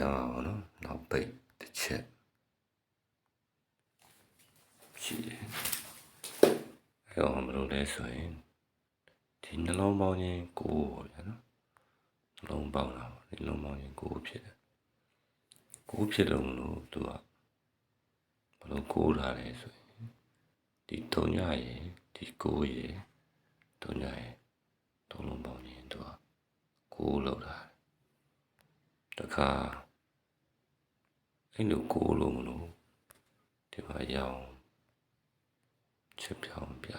ညာပါတော့နောက်ပိတ်တစ်ချက်ရှိတယ်အဲတော့ဘယ်လိုလဲဆိုရင်ဒီနှလုံးပေါင်းချင်းကိုးပေါ့ဗျာနော်နှလုံးပေါင်းတာပေါ့ဒီနှလုံးပေါင်းချင်းကိုးဖြစ်တယ်ကိုးဖြစ်လို့မလို့သူကဘယ်လိုကိုးထားလဲဆိုရင်ဒီ၃ညရေဒီကိုးရေ၃ညရေသုံးလုံးပေါင်းချင်းသူကကိုးလောက်တာတခါ အဲ့လိုကိုးလို့မလို့ဒီမှာရအောင်ချက်ပြောင်းပြ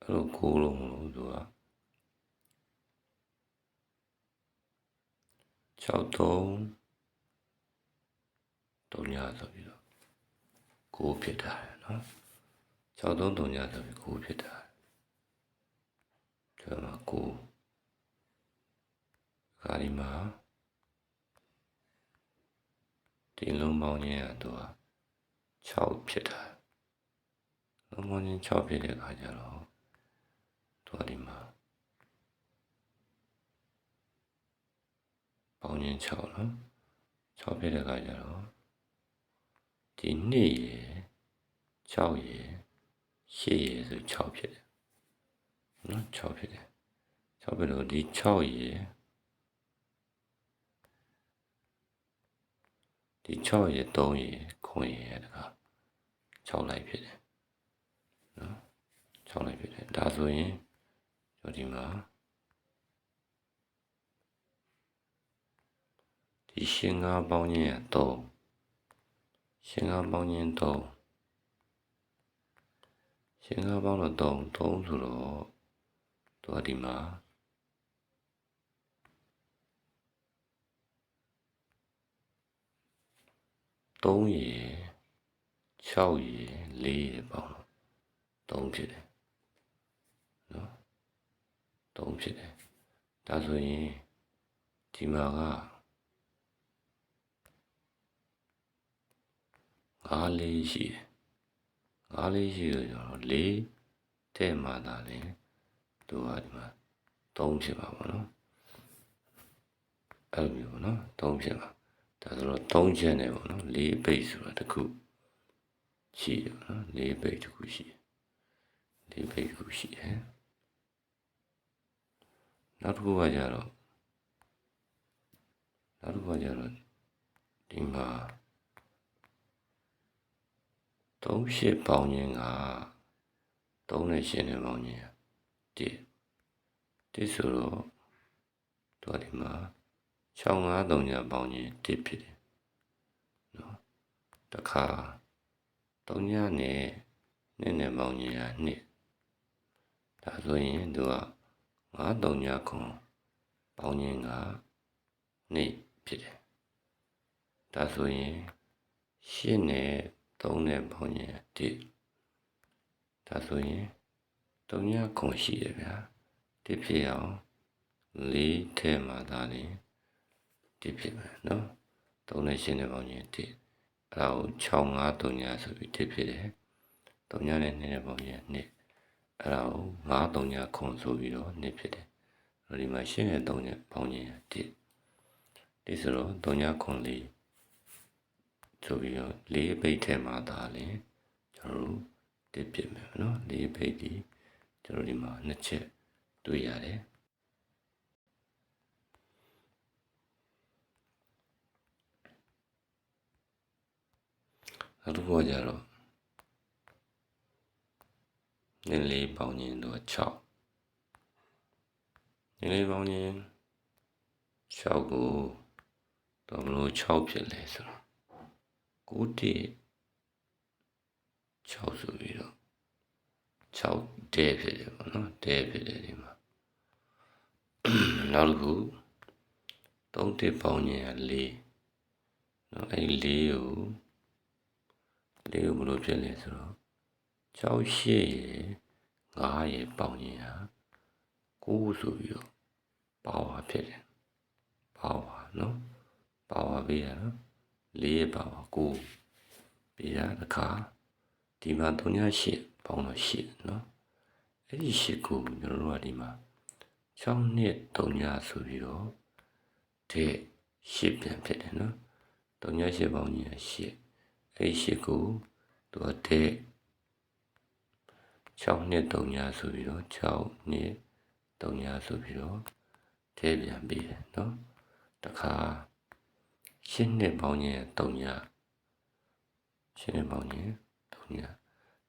အဲ့လိုကိုးလို့မလို့သူက6 3 3ညဆိုပြီးတော့ကိုးဖြစ်တာနော်6 3 3ညဆိုပြီးကိုးဖြစ်တာဒီမှာကိုး ခါဒီမှာဒီလုံးပေါင်းခြင်းကသူက6ဖြစ်တာလုံးပေါင်းခြင်း6ဖြစ်တဲ့အခါကျတော့သူကဒီမှာပေါင်းခြင်း6နော်6ဖြစ်တဲ့အခါကျတော့ဒီ2ရယ်6ရယ်8ရယ်ဆို6ဖြစ်တယ်နော်6ဖြစ်တယ်6ဖြစ်လို့ဒီ6ရယ် ဒီ6ရယ်3ရယ်ခွင်ရယ်တခါ6လိုက်ဖြစ်တယ်နော်6လိုက်ဖြစ်တယ်ဒါဆိုရင်ကျွန်တော်ဒီမှာဒီရှင်းကားပေါင်းခြင်းက3ရှင်းကားပေါင်းခြင်း3ရှင်းကားပေါင်းတော့3 3ဆိုတော့သူကဒီမှာ 3ရေ6ရေ4ရေပေါင်းတော့3ဖြစ်တယ်နော်3ဖြစ်တယ်ဒါဆိုရင်ဒီမှာကငါးလေးရှိတယ်ငါးလေးရှိတော့ကျွန်တော်လေးတဲ့မှသာလေသူကဒီမှာ3ဖြစ်ပါဘောနော်အဲ့လိုမျိုးပေါ့နော်3ဖြစ်ပါ ဒါဆိုတော့3ချက်နဲ့ပေါ့နော်၄ပိတ်ဆိုတာတစ်ခုရှိတယ်ပေါ့နော်၄ပိတ်တစ်ခုရှိတယ်၄ပိတ်တစ်ခုရှိတယ်နောက်တစ်ခုကကြတော့နောက်တစ်ခုကကြတော့ဒီမှာ3ရှစ်ပေါင်းခြင်းက3နဲ့ရှင်းနဲ့ပေါင်းခြင်း1 1ဆိုတော့သူကဒီမှာ 6 5 3ညပေါင်းခြင်း1ဖြစ်တယ်နော်တခါ3ညနဲ့နဲ့နဲ့ပေါင်းခြင်းက2ဒါဆိုရင်သူက5 3ညခွန်ပေါင်းခြင်းက2ဖြစ်တယ်ဒါဆိုရင်8နဲ့3နဲ့ပေါင်းခြင်း1ဒါဆိုရင်3ညခွန်ရှိတယ်ဗျာ1ဖြစ်အောင်4ထဲမှာဒါလည်း 1ဖြစ်မယ်နော်3နဲ့8နဲ့ပေါင်းခြင်း1အဲ့ဒါကို6 5 3ညဆိုပြီး1ဖြစ်တယ်3ညနဲ့2နဲ့ပေါင်းခြင်း2အဲ့ဒါကို5 3ညခွန်ဆိုပြီးတော့2ဖြစ်တယ်ဒီမှာ8နဲ့3ညပေါင်းခြင်း1ဒီဆိုတော့3ညခွန်4ဆိုပြီးတော့၄ပိတ်ထဲမှာဒါလည်းကျွန်တော်တို့တစ်ပြစ်မယ်နော်၄ပိတ်ဒီကျွန်တော်ဒီမှာနှစ်ချက်တွေ့ရတယ် နောက်တစ်ခုကကြတော့နည်းလေးပေါင်းခြင်းတော့6နည်းလေးပေါင်းခြင်း6ကိုတော့ဘလို့6ဖြစ်လဲဆိုတော့9တိ6ဆိုပြီးတော့6တဲဖြစ်တယ်ပေါ့နော်တဲဖြစ်တယ်ဒီမှာနောက်တစ်ခု3တစ်ပေါင်းခြင်းက4နော်အဲ့4ကို 4ကိုဘယ်လိုဖြစ်လဲဆိုတော့6 8ရေ9ရေပေါင်းခြင်းဟာ9ဆိုပြီးတော့ပါဝါဖြစ်တယ်ပါဝါနော်ပါဝါပေးရနော်4ပါဝါ9ပေးရတခါဒီမှာ3ည8ပေါင်းတော့8နော်အဲ့ဒီရှစ်ကိုကျွန်တော်တို့ကဒီမှာ6နှစ်3ညဆိုပြီးတော့တဲ့ရှစ်ပြန်ဖြစ်တယ်နော်3ညရှစ်ပေါင်းကြီးရှစ် အဲ့ဒီရှစ်ကိုသူကတဲ့6နှစ်3ညဆိုပြီးတော့6နှစ်3ညဆိုပြီးတော့တဲ့ပြန်ပြီးတယ်နော်တခါရှစ်နှစ်ပေါင်းကြီး3ညရှစ်နှစ်ပေါင်းကြီး3ည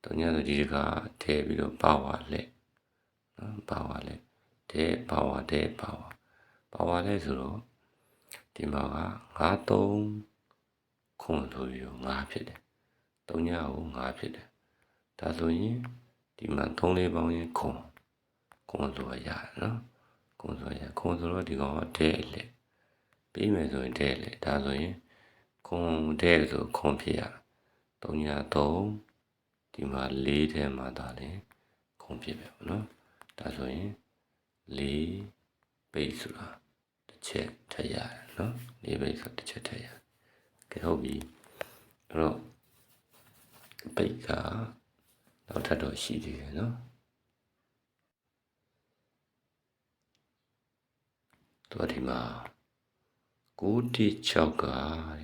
3ညဆိုဒီတခါထဲပြီးတော့ပါဝါလက်နော်ပါဝါလက်တဲ့ပါဝါတဲ့ပါဝါပါဝါလက်ဆိုတော့ဒီမှာက9 3 ခွန်ဆိုပြီးတော့9ဖြစ်တယ်3ညကို9ဖြစ်တယ်ဒါဆိုရင်ဒီမှာ3လေးပေါင်းရင်ခွန်ခွန်ဆိုရရတယ်နော်ခွန်ဆိုရခွန်ဆိုတော့ဒီကောင်ကတဲ့လက်ပြီးမယ်ဆိုရင်တဲ့လက်ဒါဆိုရင်ခွန်တဲ့ဆိုခွန်ဖြစ်ရ3ည3ဒီမှာ4ထဲမှာဒါလည်းခွန်ဖြစ်ပဲပေါ့နော်ဒါဆိုရင်၄ပိတ်ဆိုတာတစ်ချက်ထည့်ရတယ်နော်၄ပိတ်ဆိုတစ်ချက်ထည့်ရကဲ ဟုတ်ပြီအဲ့တော့ပိတ်ကနောက်ထပ်တော့ရှိသေးတယ်နော်သူဒီမှာ9တိ6ကတဲ့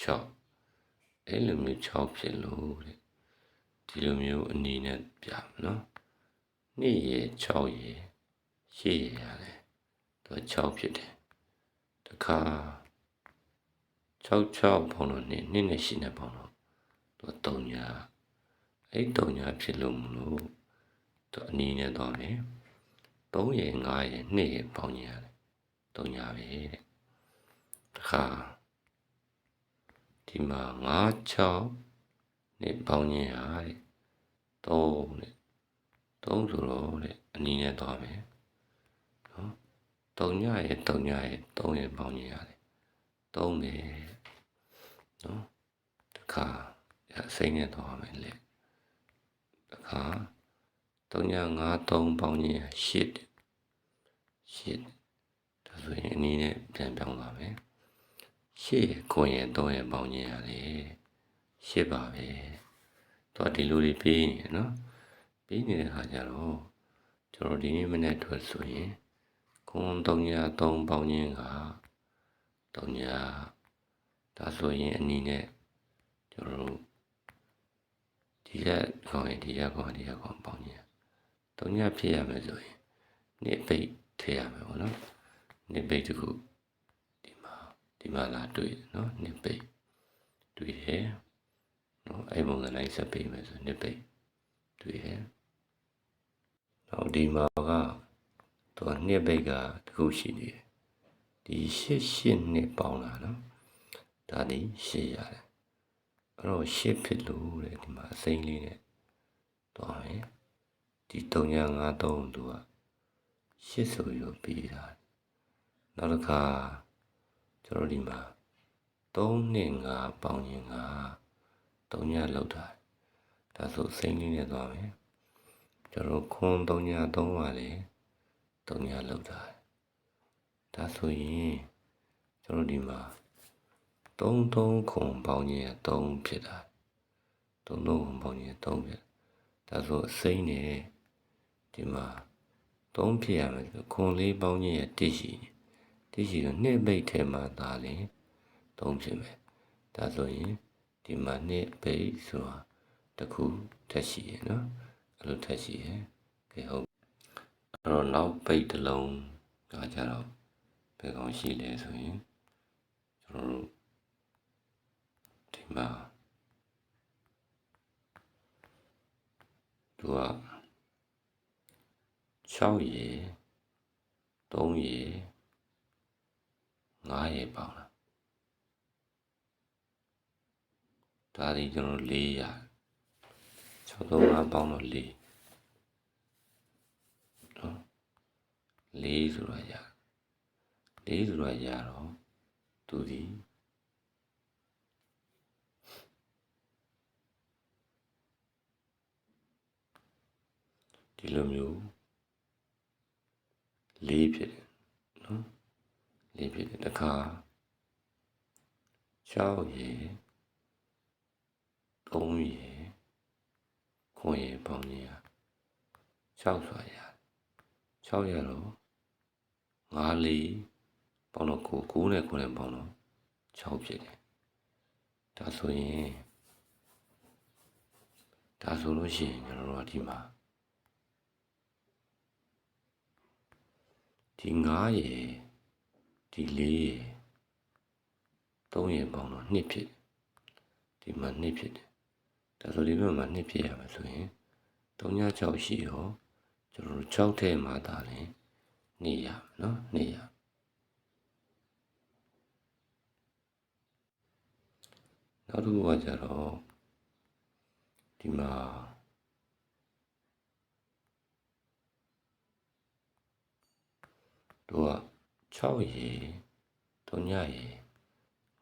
6အဲ့လိုမျိုး6ဖြစ်လို့တဲ့ဒီလိုမျိုးအနေနဲ့ပြမယ်နော်2ရေ6ရေရှေ့ရတယ်သူ6ဖြစ်တယ်တခါ 6 6ပေါင်းလို့နှစ်နှစ်နဲ့ရှိနေပေါင်းလို့သူ3ညာအဲ့3ညာဖြစ်လို့မလို့သူအနည်းနဲ့တော့လေ3ရေ5ရေ2ရေပေါင်းရတယ်3ညာပဲတဲ့တခါဒီမှာ5 6နဲ့ပေါင်းရင်ဟာတဲ့3တဲ့3ဆိုတော့တဲ့အနည်းနဲ့တော့မယ်3ညရဲ့3ညရဲ့3ရဲ့ပေါင်းကြီးရတယ်3ပဲ နော်တခါစိတ်နဲ့တော့မယ်လေတခါ3ည5 3ပေါင်းကြီး8 8ဒါဆိုရင်အနည်းနဲ့ပြန်ပြောင်းသွားမယ်8ကိုရဲ့3ရဲ့ပေါင်းကြီးရတယ်8ပါပဲတော့ဒီလိုတွေပြီးနေနော်ပြီးနေတဲ့ခါကျတော့ကျွန်တော်ဒီနေ့မနေ့ထွက်ဆိုရင်ခွန်303ပေါင်းခြင်းက3ည ဒါဆိုရင်အနည်းနဲ့ကျွန်တော်တို့ဒီရက်ခေါင်းရင်ဒီရက်ခေါင်းဒီရက်ခေါင်းပေါင်းခြင်း3ညဖြစ်ရမယ်ဆိုရင်နေ့ပိတ်ထည့်ရမယ်ပေါ့နော်နေ့ပိတ်တခုဒီမှာဒီမှာလာတွေ့နော်နေ့ပိတ်တွေ့တယ်နော်အဲ့ပုံစံလိုက်ဆက်ပေးမယ်ဆိုနေ့ပိတ်တွေ့တယ်နောက်ဒီမှာကသူကနှစ်ဘိတ်ကတခုရှိနေတယ်ဒီရှစ်ရှစ်နှစ်ပေါင်းလာနော် ဒါဒီရှစ်ရတယ်အဲ့တော့ရှစ်ဖြစ်လို့တဲ့ဒီမှာအစိမ့်လေးနဲ့တော့ရင်ဒီ3953သူကရှစ်ဆိုပြီးတော့ပြီးတာနောက်တစ်ခါကျွန်တော်ဒီမှာ3နှစ်5ပေါင်းရင်က3ညလောက်တာဒါဆိုစိမ့်လေးနဲ့သွားမယ်ကျွန်တော်ခွန်3ည3ပါလေတုံညာလောက်တာဒါဆိုရင်ကျွန်တော်ဒီမှာ 33ခုပေါင်းခြင်း3ဖြစ်တာ33ခုပေါင်းခြင်း3ဖြစ်ဒါဆိုအစိမ့်နေဒီမှာ3ဖြစ်ရမယ်ဆိုခွန်လေးပေါင်းခြင်းရဲ့တစ်ရှိတစ်ရှိတော့နှစ်ပိတ်ထဲမှာဒါလေ3ဖြစ်မယ်ဒါဆိုရင်ဒီမှာနှစ်ပိတ်ဆိုတာတခုထက်ရှိရနော်အဲ့လိုထက်ရှိရကဲဟုတ်အဲ့တော့နောက်ပိတ်တစ်လုံးကကြတော့ဘယ်ကောင်ရှိလဲဆိုရင်ကျွန်တော်တို့ဒီ မှာသူက6ရေ3ရေ9ရေပေါင်းလာဒါဒီကျွန်တော်4ရ6 3 5ပေါင်းတော့4လေးဆိုတာရလေးဆိုတာရတော့သူဒီ ဒီလိုမျိုးလေးဖြစ်တယ်နော်လေးဖြစ်တယ်တခါ6ရေ3ရေခွန်ရေပေါင်းကြီး6ဆိုတာရ6ရတော့5လေးပေါင်းတော့9 9နဲ့9နဲ့ပေါင်းတော့6ဖြစ်တယ်ဒါဆိုရင်ဒါဆိုလို့ရှိရင်ကျွန်တော်တို့ကဒီမှာ ဒီ9ရေဒီ4ရေ3ရေပေါင်းတော့2ဖြစ်တယ်ဒီမှာ2ဖြစ်တယ်ဒါဆိုဒီဘက်မှာ2ဖြစ်ရမှာဆိုရင်36ရှိရောကျွန်တော်တို့6ထဲမှာဒါလည်းနေရမယ်နော်နေရနောက်တစ်ခုကကြတော့ဒီမှာ တို့က6ရေ3ညရေ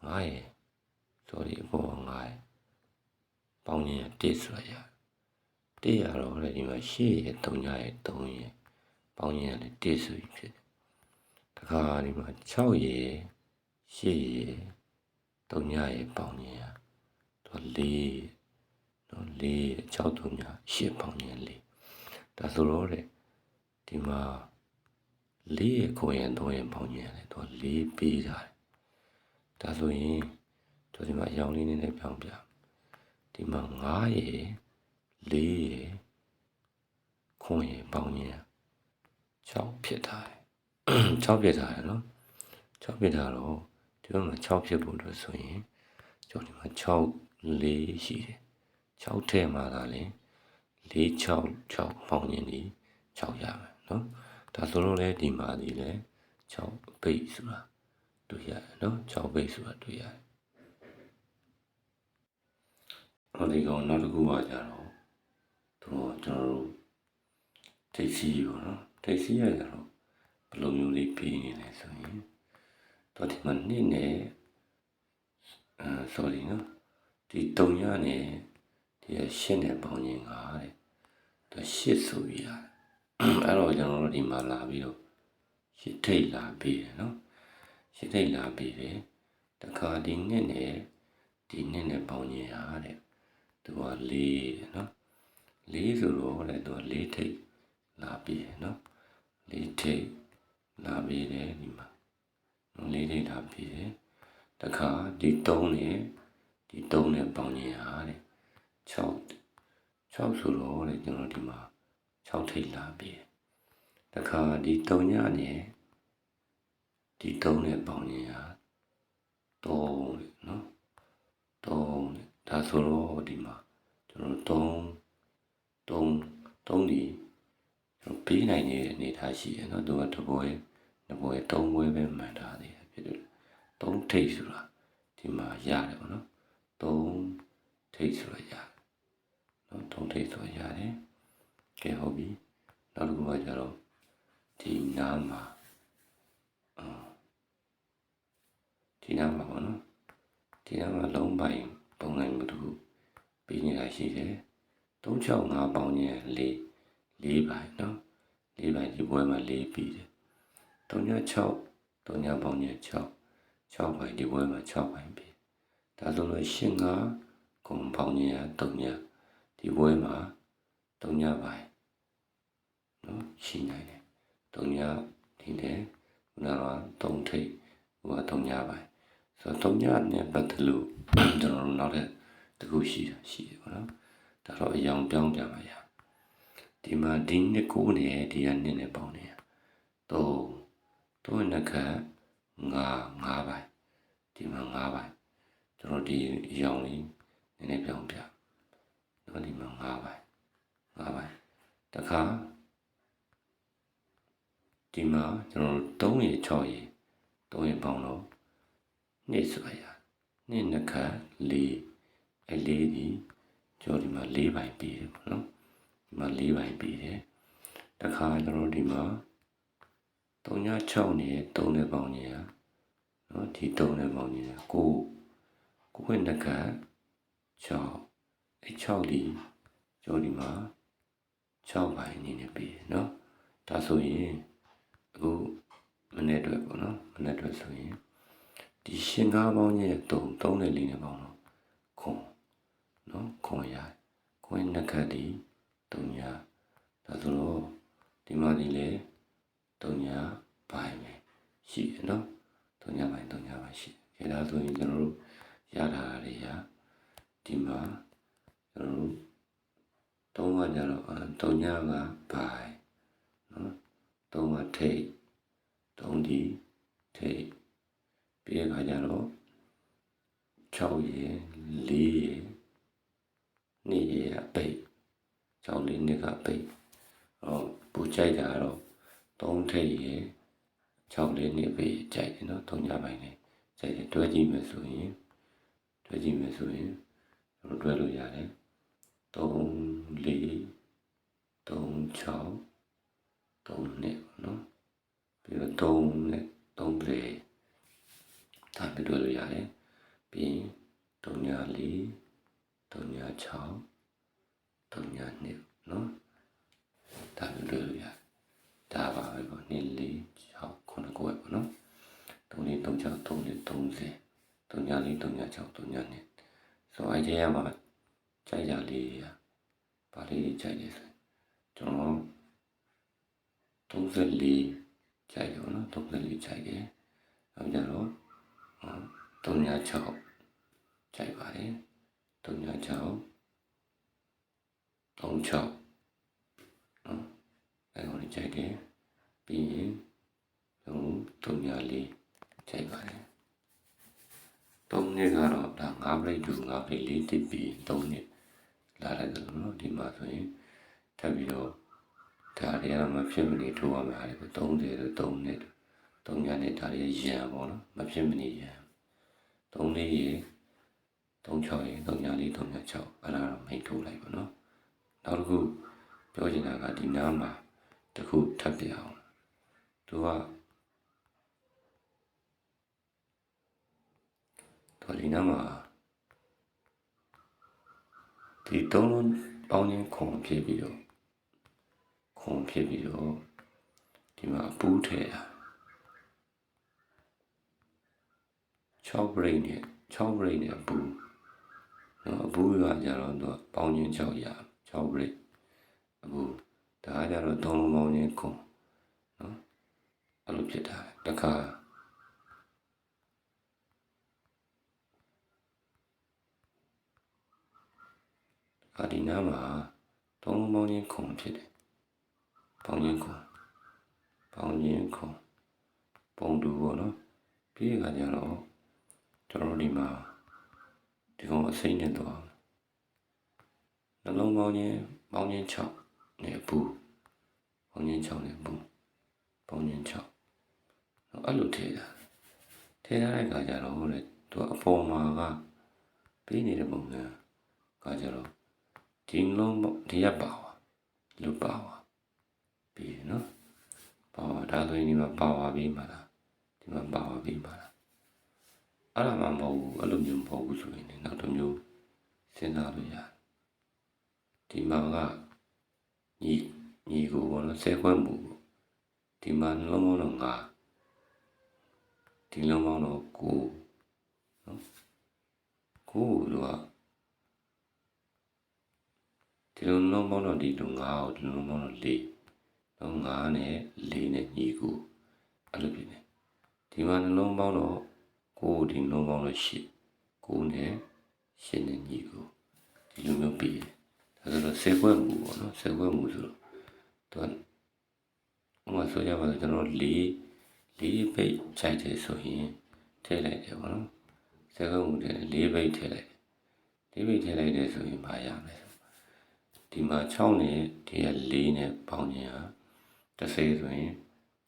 9ရေ sorry အပေါ်9ရေပေါင်းရင်1ဆိုရရ1ရတော့လေဒီမှာ8ရေ3ညရေ3ရေပေါင်းရင်လည်း1ဆိုပြီးဖြစ်တယ်တခါဒီမှာ6ရေ8ရေ3ညရေပေါင်းရင်တော့4နော်4 6 3ည8ပေါင်းရင်4ဒါဆိုတော့လေဒီမှာ လေးရကိုရင်တော့ရင်ပေါင်းရင်လေတော့လေးပေးတာဒါဆိုရင်တို့ဒီမှာအရောင်လေးနည်းနည်းပြောင်းပြဒီမှာ9ရေ4ရေခွန်ရေပေါင်းရင်6ဖြစ်တာ6ဖြစ်တာရနော်6ဖြစ်တာတော့ဒီမှာ6ဖြစ်ဖို့လို့ဆိုရင်ကျွန်တော်ဒီမှာ6လေးရှိတယ်6ထဲမှာဒါလေ4 6 6ပေါင်းရင်ဒီ6ရမယ်နော် ဒါဆိုလို့လည်းဒီမှာဒီလည်း6ပိတ်ဆိုတာတွေ့ရတယ်နော်6ပိတ်ဆိုတာတွေ့ရတယ်ဟောဒီကောင်နောက်တစ်ခုပါကြတော့တို့ကျွန်တော်တို့ထိပ်စီးပေါ့နော်ထိပ်စီးရကြတော့ဘယ်လိုမျိုးလေးပြီးနေလဲဆိုရင်တော့ဒီမှာနှစ်နဲ့အဲ sorry နော်ဒီတုံရနဲ့ဒီရှင်းနဲ့ပေါင်းရင်ကတဲ့သူရှစ်ဆိုပြီးရတယ် အဲ့တော့ကျွန်တော်တို့ဒီမှာလာပြီးတော့ရှစ်ထိတ်လာပြီးတယ်နော်ရှစ်ထိတ်လာပြီးတယ်တခါဒီနှစ်နဲ့ဒီနှစ်နဲ့ပေါင်းရင်ရတဲ့သူကလေးတဲ့နော်လေးဆိုတော့လေသူကလေးထိတ်လာပြီးတယ်နော်လေးထိတ်လာပြီးတယ်ဒီမှာလေးထိတ်လာပြီးတယ်တခါဒီ3နဲ့ဒီ3နဲ့ပေါင်းရင်ရတဲ့6 6ဆိုတော့လေကျွန်တော်ဒီမှာ 6ထိပ်လာပြီတခါဒီ3ညနဲ့ဒီ3နဲ့ပေါင်းရင်ဟာ3နော်3ဒါဆိုတော့ဒီမှာကျွန်တော်3 3 3ဒီကျွန်တော်ပေးနိုင်နေတဲ့အနေထားရှိတယ်နော်သူကတပွဲတပွဲ3ပွဲပဲမှန်ထားသေးတယ်ဖြစ်တယ်3ထိပ်ဆိုတာဒီမှာရတယ်ပေါ့နော်3ထိပ်ဆိုတာရတယ်နော်3ထိပ်ဆိုတာရတယ် ကဲဟုတ်ပြီနောက်တစ်ခုကကြတော့ဒီနားမှာအာဒီနားမှာပေါ့နော်ဒီနားမှာလုံးပိုင်ပုံစံမျိုးတစ်ခုပြီးနေတာရှိတယ်365ပေါင်းရင်4 4ပိုင်နော်4ပိုင်ဒီဘွဲမှာ4ပြီးတယ်36 3ပေါင်းရင်6 6ပိုင်ဒီဘွဲမှာ6ပိုင်ပြီးဒါဆိုလို့ရှင်းကကုံပေါင်းရင်3ဒီဘွဲမှာ3ပိုင် နော်ရှိနိုင်တယ်။၃ညဒီနဲ့ခုနက၃ထိပ်ဟိုက၃ညပိုင်းဆိုတော့၃ညနဲ့ပတ်သက်လို့ကျွန်တော်တို့နောက်တဲ့တခုရှိတာရှိတယ်ပေါ့နော်။ဒါတော့အယောင်ပြောင်းပြပါရ။ဒီမှာဒီနှစ်ကိုနဲ့ဒီကနှစ်နဲ့ပေါင်းနေရ။၃၃နှစ်ခန့်၅၅ပိုင်းဒီမှာ၅ပိုင်းကျွန်တော်ဒီအယောင်လေးနည်းနည်းပြောင်းပြ။တော့ဒီမှာ၅ပိုင်း၅ပိုင်းတခါ ဒီမှာကျွန်တော်တို့3ရေ6ရေ3ရေပေါင်းတော့နှစ်ဆိုရနှစ်နှစ်ခါ4အလေးဒီကျော်ဒီမှာ4ပိုင်ပြီးတယ်ပေါ့နော်ဒီမှာ4ပိုင်ပြီးတယ်တခါကျွန်တော်တို့ဒီမှာ3ည6နေ3နဲ့ပေါင်းနေတာနော်ဒီ3နဲ့ပေါင်းနေတာကိုကိုဝင်တစ်ခါ6အဲ့6ဒီကျော်ဒီမှာ6ပိုင်အနေနဲ့ပြီးတယ်နော်ဒါဆိုရင် အခုမနေ့အတွက်ပေါ့နော်မနေ့အတွက်ဆိုရင်ဒီရှင်ကားပေါင်းရဲ့3 3နဲ့4နဲ့ပေါင်းတော့ခွန်နော်ခွန်ရခွန်နှစ်ခတ်ဒီ3ညာဒါဆိုတော့ဒီမှာဒီလေ3ညာပိုင်းပဲရှိတယ်နော်3ညာပိုင်း3ညာပိုင်းရှိတယ်ဒါဆိုရင်ကျွန်တော်တို့ရထားတာတွေဟာဒီမှာကျွန်တော်တို့3ကကြတော့3ညာကပိုင်း နော်3ကထိတ်3ဒီထိတ်ပြီးရခါကြတော့6ရေ4ရေ2ရေအပိတ်6လေးနှစ်ကအပိတ်ဟောပူကြိုက်တာတော့3ထိတ်ရေ6လေးနှစ်ပိတ်ကြိုက်တယ်နော်3ညပိုင်းနဲ့ကြိုက်တယ်တွဲကြည့်မယ်ဆိုရင်တွဲကြည့်မယ်ဆိုရင်ကျွန်တော်တွဲလို့ရတယ်3 4 3 6 3နှစ်ပေါ့နော်ပြီးတော့3နဲ့3ပြည့်ဒါပြတွေ့လို့ရတယ်ပြီးရင်3ညာ4 3ညာ6 3ညာ2နော်ဒါပြတွေ့လို့ရတယ်ဒါပါပဲပေါ့2 4 6 9 9ပေါ့နော်3 4 3 6 3 4 30 3ညာ4 3ညာ6 3ညာ2ဆိုအဲ့ဒီရမှာကြိုက်ကြလေးရပါလေးကြိုက်တယ်ဆိုကျွန်တော် 34ကြိုက်တယ်နော်34ကြိုက်တယ်အဲကြတော့36ကြိုက်ပါတယ်36 36နော်အဲကိုကြိုက်တယ်ပြီးရင်34ကြိုက်ပါတယ်3နှစ်ကတော့ဒါ9ပြိတ်တူ9ပြိတ်4တစ်ပြီး3နှစ်လာလိုက်တယ်နော်ဒီမှာဆိုရင်ထပ်ပြီးတော့ ဒါတွေကမဖြစ်မနေထိုးရမှာလေ30တို့3နှစ်3ညနဲ့ဒါတွေရံပေါ့နော်မဖြစ်မနေရံ3လေးရေ36ရေ3ညလေး3ည6အဲ့ဒါတော့မိတ်ထိုးလိုက်ပါနော်နောက်တစ်ခုပြောချင်တာကဒီနားမှာတစ်ခုထပ်ပြအောင်သူကတော်ဒီနားမှာဒီသုံးလုံးပေါင်းချင်းခုံဖြစ်ပြီးတော့ ခုံဖြစ်ပြီးတော့ဒီမှာပူးထည့်တာ6 brain နဲ့6 brain နဲ့ပူးနော်အပူးကကြတော့သူပေါင်းချင်း6ရ6 brain အပူးဒါကကြတော့သုံးလုံးပေါင်းချင်းခုံနော်အဲ့လိုဖြစ်တာတခါအဒီနာမှာသုံးလုံးပေါင်းချင်းခုံဖြစ်တယ် ပေါင်းချင်းခုံပေါင်းချင်းခုံပုံတူပေါ့နော်ပြီးရကကြတော့ကျွန်တော်ဒီမှာဒီကောင်အစိမ့်နဲ့တော့နှလုံးပေါင်းချင်းပေါင်းချင်း6နဲ့ပူပေါင်းချင်း6နဲ့ပူပေါင်းချင်း6အဲ့လိုထည့်တာထည့်ထားတဲ့ခါကျတော့လေသူအပေါ်မှာကပြီးနေတဲ့ပုံစံကကြတော့ဒီလုံးဒီရပါဝါလူပါဝါ ပြီးနော်ပါဝါဒါဆိုရင်ဒီမှာပါဝါပြီးမှာလားဒီမှာပါဝါပြီးမှာလားအဲ့ဒါမှမဟုတ်ဘူးအဲ့လိုမျိုးမဟုတ်ဘူးဆိုရင်လည်းနောက်တစ်မျိုးစဉ်းစားလို့ရတယ်ဒီမှာကညီညီကိုဘောနော်ဆဲခွဲမှုဒီမှာလုံးလုံးတော့ငါဒီလုံးလုံးတော့ကိုနော်ကိုတော့ဒီလုံးလုံးပေါင်းတော့ဒီလုံးငါကိုဒီလုံးပေါင်းတော့၄လုံး ငါနဲ့၄နဲ့ညီကိုအဲ့လိုဖြစ်နေဒီမှာနှလုံးပေါင်းတော့ကိုဒီလုံးပေါင်းလို့ရှိကိုနဲ့ရှင်းနေညီကိုဒီလိုမျိုးပြီးတယ်ဒါဆိုတော့ဆေခွက်မှုပေါ့နော်ဆေခွက်မှုဆိုတော့သူကဥမာဆိုကြပါစို့ကျွန်တော်လေးလေးပိတ်ခြိုက်တယ်ဆိုရင်ထည့်လိုက်တယ်ပေါ့နော်ဆေခွက်မှုတဲ့လေးပိတ်ထည့်လိုက်လေးပိတ်ထည့်လိုက်တယ်ဆိုရင်ဘာရမလဲဒီမှာ6နဲ့ဒီက4နဲ့ပေါင်းခြင်းဟာ 30ဆိုရင်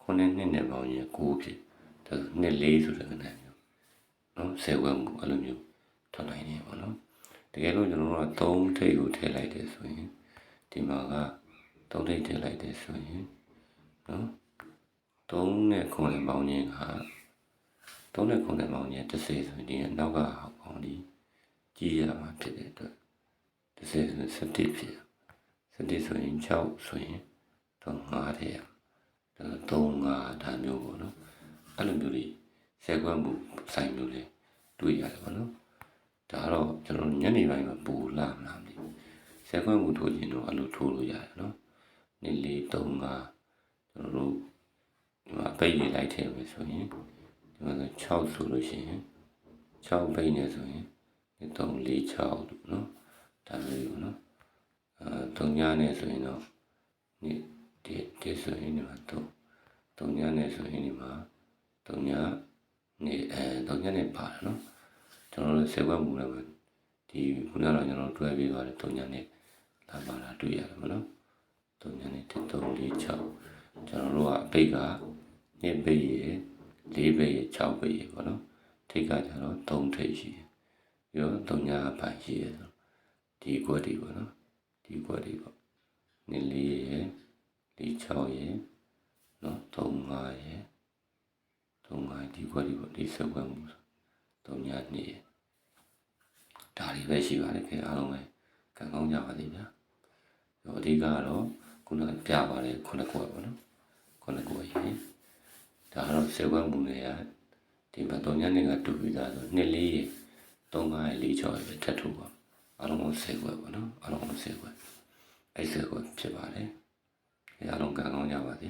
9နှစ်နဲ့ပေါင်းခြင်း9ဖြစ်ဒါနှစ်4ဆိုတဲ့ကဏ္ဍမျိုးနော်ဆယ်ဝက်မှုအဲ့လိုမျိုးထွက်နိုင်တယ်ပေါ့နော်တကယ်လို့ကျွန်တော်တို့က3ထိပ်ကိုထည့်လိုက်တယ်ဆိုရင်ဒီမှာက3ထိပ်ထည့်လိုက်တယ်ဆိုရင်နော်3နဲ့9နဲ့ပေါင်းခြင်းက3နဲ့9နဲ့ပေါင်းခြင်း30ဆိုရင်ဒီနောက်ကပေါင်းဒီကြီးရမှာဖြစ်တဲ့အတွက်30ဆိုရင်17ဖြစ်စတိဆိုရင်6ဆိုရင် တော့9တဲ့ဒါ3 5ဒါမျိုးပေါ့နော်အဲ့လိုမျိုးလေးဆဲခွက်မှုဆိုင်မျိုးလေးတွေ့ရတယ်ပေါ့နော်ဒါတော့ကျွန်တော်ညနေပိုင်းမှာပူလာမလားမသိဆဲခွက်မှုထိုးခြင်းတော့အဲ့လိုထိုးလို့ရတယ်နော်နှစ်လေး3 5ကျွန်တော်တို့ဒီမှာပိတ်လေးလိုက်ထည့်မယ်ဆိုရင်ဒီမှာဆို6ဆိုလို့ရှိရင်6ပိတ်နေဆိုရင်ဒီ3 4 6လို့နော်ဒါမျိုးပေါ့နော်အဲ3ညနဲ့ဆိုရင်တော့ဒီ ဒီဒီဆိုရင်ဒီမှာ3 3ညနဲ့ဆိုရင်ဒီမှာ3ညနေအဲ3ညနဲ့ပါတယ်နော်ကျွန်တော်တို့စေဘက်မူလည်းမှာဒီခုနကတော့ကျွန်တော်တွဲပြီးသွားတယ်3ညနဲ့လာပါတာတွေ့ရတယ်မနော်3ညနဲ့3 4 6ကျွန်တော်တို့ကအပိတ်က2ပိတ်ရယ်4ပိတ်ရယ်6ပိတ်ရယ်ပေါ့နော်ထိတ်ကကျတော့3ထိတ်ရှိတယ်ပြီးတော့3ညကပိုင်းရှိရယ်ဒီကွက်တွေပေါ့နော်ဒီကွက်တွေပေါ့2 4ရ ယ်4 6ရယ်နော်3 5ရယ်3 5ဒီကွက်တွေပေါ့ဒီစက်ကွက်မှု3ည2ရယ်ဒါတွေပဲရှိပါတယ်ခင်ဗျအားလုံးပဲကံကောင်းကြပါစေဗျာအဓိကကတော့ခုနကပြပါတယ်ခုနကွက်ပေါ့နော်ခုနကွက်ရယ်ဒါကတော့စက်ကွက်မှုတွေကဒီမှာ3ညနေကတူပြီးသားဆို2 4ရယ်3 5ရယ်4 6ရယ်ပဲထပ်ထုတ်ပါအားလုံးကို10ကွက်ပေါ့နော်အားလုံးကို10ကွက်အဲ့10ကွက်ဖြစ်ပါတယ် အားလုံးကံကောင်းကြပါစေ